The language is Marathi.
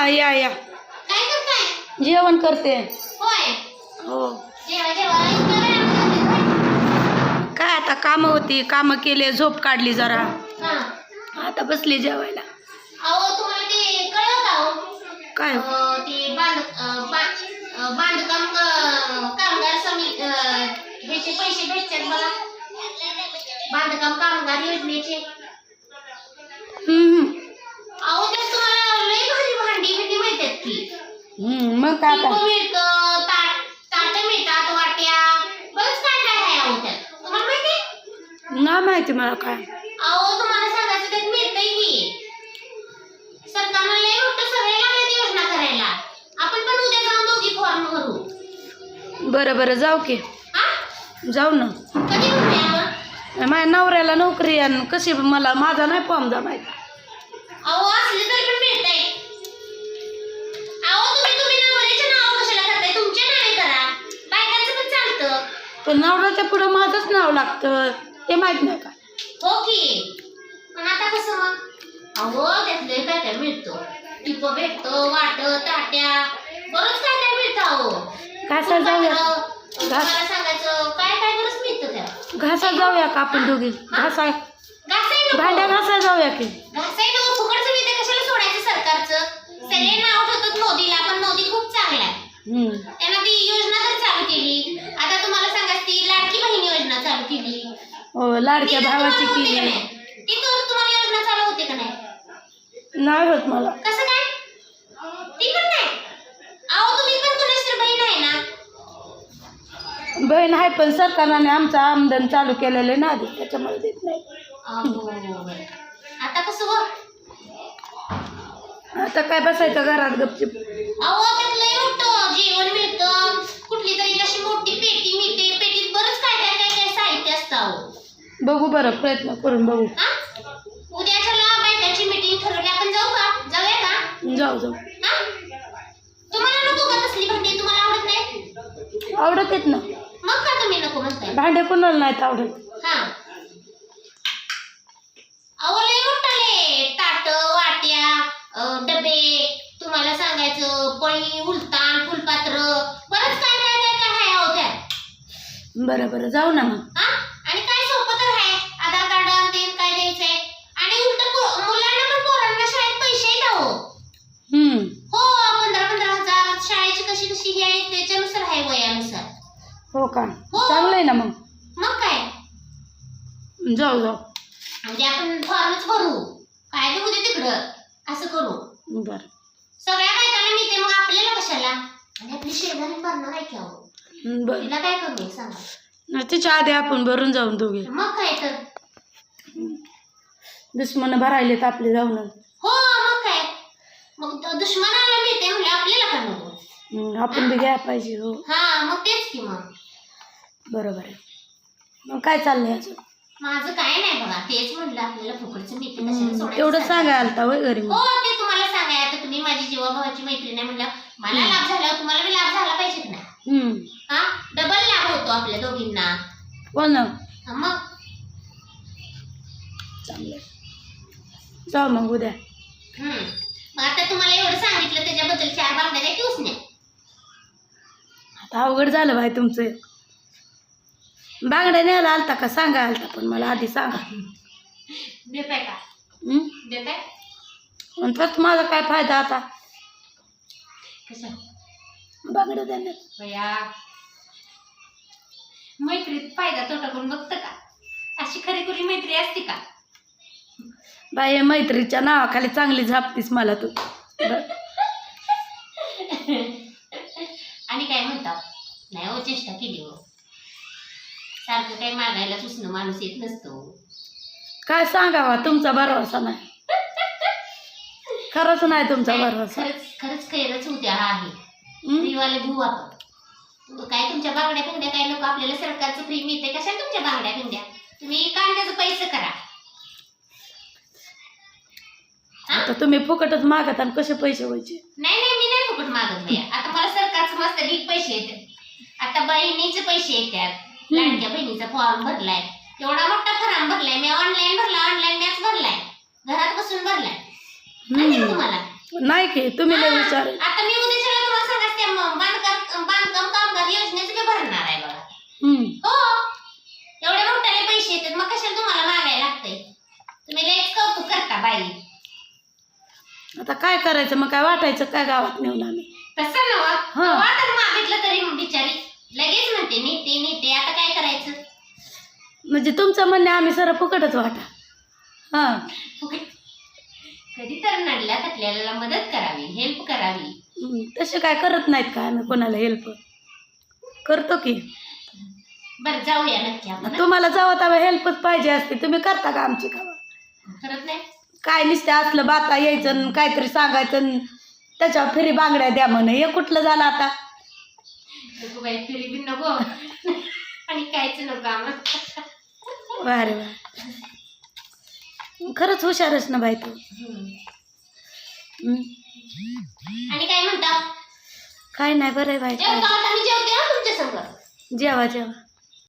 हा या या. काय करताय? जेवण करते. होय. हो. जेवा जेवा? काय आता कामं होती कामं केले झोप काढली जरा. हा. आता बसली जेवायला. अहो तुम्हाला ते कळलं का हो? काय? अहो, ते बांध अं, बा- अं, बांधकाम अं, कामगार समिती अं, ह्याचे पैसे भेटतात मला. बांधकाम कामगार योजनेचे. हम्म त्यात तुम्हाला लय भारी भांडी बिंडी मिळतात की हम्म, मग काय मिळतं ताट ताट मिळतात वाट्या. बरंच काय काय आहे अहो त्यात तुम्हाला माहिती? नाही माहिती मला काय. अहो तुम्हाला सांगायचं त्यात मिळतंय की. सरकारनं लय मोठं सगळे लागले योजना करायला. आपण पण उद्या जाऊन दोघी फॉर्म भरू. बरं बरं जाऊ की. हा? जाऊ ना. कधी भरूया आपण? माझ्या नवऱ्याला नोकरी आहे आणि कशी मला माझा नाही फॉर्म जमायचा. अहो असले तरी पण मिळतंय. पण नवऱ्याच्या पुढं माझंच नाव लागतं. ते माहीत नाही का? हो की. पण आता कसं? मग अहो त्यातलं काय काय मिळतं. टिप भेटतो वाट ताट्या. बरंच काय काय मिळतं अहो. घासा जाऊया. तुम्हाला सांगायचं काय काय बरंच मिळतं त्या घासा जाऊया का आपण दोघी? घासा घासाय. भांड्या घासा जाऊया की? घासाय नको. फुकटचं मिळतं कशाला सोडायचं सरकारचं? सगळे नाव ठेवतात मोदीला पण मोदी खूप चांगला आहे. हम्म ती योजना तर चालू केली आता तुम्हाला सांगायचं ती लाडकी बहीण योजना चालू केली हो लाडक्या भावाची केली. नाही? ती तर तुम्हाला योजना चालू होते का नाही? नाही होत मला. कसं काय? ती पण नाही. अहो तुम्ही पण कुणाची तर बहीण आहे ना? बहीण आहे पण सरकारने आमचं आमदन चालू केलेलं आहे ना आधी. त्याच्यामुळे देत नाही. अहो, आता कसं व आता काय बसायचं घरात गपचिप? अहो त्यात लय मोठं जेवण मिळतं. कुठली तरी अशी मोठी पेटी मिळते पेटीत बरंच काय काय काय काय साहित्य असतं अहो बघू बरं प्रयत्न करून बघू. हा? बायकांची मीटिंग ठरवली आपण जाऊ का? जाऊया का? जाऊ जाऊ. हा? तुम्हाला नको का तसली भांडी? तुम्हाला आवडत नाही? आवडत येत ना. मग का तुम्ही नको म्हणताय? भांडे कोणाला नाहीत आवडत. हा. मोठाले ताट वाट्या डबे तुम्हाला सांगायचं पळी उलतान फुलपात्र. बरंच काय काय काय काय आहे बरं बरं. जाऊ ना मग हा आणि काय सोपं तर आहे आधार कार्ड आणि ते काय द्यायचंय आणि उलट पो- मुलांना पण पोरांना शाळेत पैसे आहेत अहो हम्म हो पंधरा पंधरा हजार शाळेची कशी कशी ही आहे त्याच्यानुसार आहे वयानुसार हो का? हो. चांगलं आहे ना मग. मग काय? जाऊ जाऊ. म्हणजे आपण फॉर्मच भरू. काय देऊ दे तिकडं. असं करू. बरं. सगळ्या बायकांना मिळते मग आपल्याला कशाला? आणि आपली शेजारी भरणार आहे की अहो? हम्म, बरं. तिला काय करू सांगा. न तिच्या आधी आपण भरून जाऊन दोघे. मग काय तर. दुश्मन भरायलेत आपले जाऊन हो मग काय? मग तो दुश्मनाला मिळते म्हणजे आपल्याला का नको? आपण बी घ्यायला पाहिजे हो. हा मग तेच की मग. बरोबर आहे. मग काय चाललंय अजून? माझं काय नाही बघा तेच म्हणलं आपल्याला फुकटचं मिळते कशाला हम्म, सोडायचं तेवढं सरकार? सांगाय आलता होय घरी हो ते तुम्हाला सांगाय आता तुम्ही माझी जीवाभावाची मैत्रीण आहे म्हणलं मला लाभ तुम्हाला बी लाभ झाला पाहिजेत ना. हम्म. हा डबल लाभ होतो आपल्या दोघींना. हो ना. हा, मग? चांगलं आहे. जाऊ मग उद्या. हम्म. मग आता तुम्हाला एवढं सांगितलं त्याच्याबद्दल चार बांगड्या द्या की उसने? आता अवघड झालं भाई तुमचं. बांगड्या न्यायला आलता का? सांगा आलता पण मला आधी सांगा. देताय का? देताय? आणि त्यात माझा काय फायदा आता? कशा? बांगड्या देण्यात. मैत्रीत फायदा तोटा करून बघतं का? अशी खरी खुरी मैत्री असते का? बाई मैत्रीच्या नावाखाली चांगली झापतीस मला तू. आणि काय म्हणतात नाही हो चेष्टा केली हो. सारखं काही मागायला पुसणं माणूस येत नसतो. काय सांगावा तुमचा भरवसा नाही. खरंच नाही तुमचा भरवसा खरंच खरंच खैरच उद्या आहे. हम्म? फ्रीवाले घेऊ आपण. तू काय तुमच्या बांगड्या पिंगड्या काय नको आपल्याला सरकारचं फ्री मिळते कशाला तुमच्या बांगड्या पिंगड्या तुम्ही कांद्याचं पैसे करा. हा? आता तुम्ही फुकटच मागत आणि कसे पैसे व्हायचे? नाही नाही मी नाही फुकट मागत नाही आता मला सरकारचं मस्त ढीक पैसे येतात. आता बहिणीचे पैसे येतात. लाडक्या बहिणीचा फॉर्म भरलाय. एवढा मोठा फॉर्म भरलाय. मी ऑनलाईन भरला ऑनलाईन मॅच भरलाय. घरात बसून भरलाय. माहिती का हम्म. तुम्हाला? नाही की तुम्ही लय आहे. आता मी उद्याच्याला तुम्हाला सांगायचे म- बांधकाम बांधकाम कामगार योजनेचं बी भरणार आहे बघा. हम्म. हो. एवढे मोठ्याले पैसे येतात मग कशाला तुम्हाला मागायला लागतंय? तुम्ही लयच कौतुक करता बाई. आता काय करायचं मग काय वाटायचं काय गावात नेऊन आम्ही? तसं नव हा. वाटत मागितलं तरी बिचारी. लगेच म्हणते नीते नीते आता काय करायचं? म्हणजे तुमचं म्हणणे आम्ही सर फुकटच वाटा. हां. कधी तर नडल्या तटल्याला मदत करावी हेल्प करावी. हम्म, तसे काय करत नाहीत का आम्ही कोणाला हेल्प करतो की. बरं जाऊया नक्की आपण हं? तुम्हाला जेव्हा तेव्हा हेल्पच पाहिजे असते तुम्ही करता का आमची खावा करत नाही. काय नुसतं असलं बाता यायचं न काहीतरी सांगायचं न त्याच्यावर फिरी बांगड्या द्या म्हणे. हे कुठलं झालं आता? नको बाई फिरी बी नको. आणि कायच नको आम्हाला. वारे वा खरंच हुशारच ना बाई तू. आणि काय म्हणता? काय नाही बरं आहे बाई जेवा जेवा.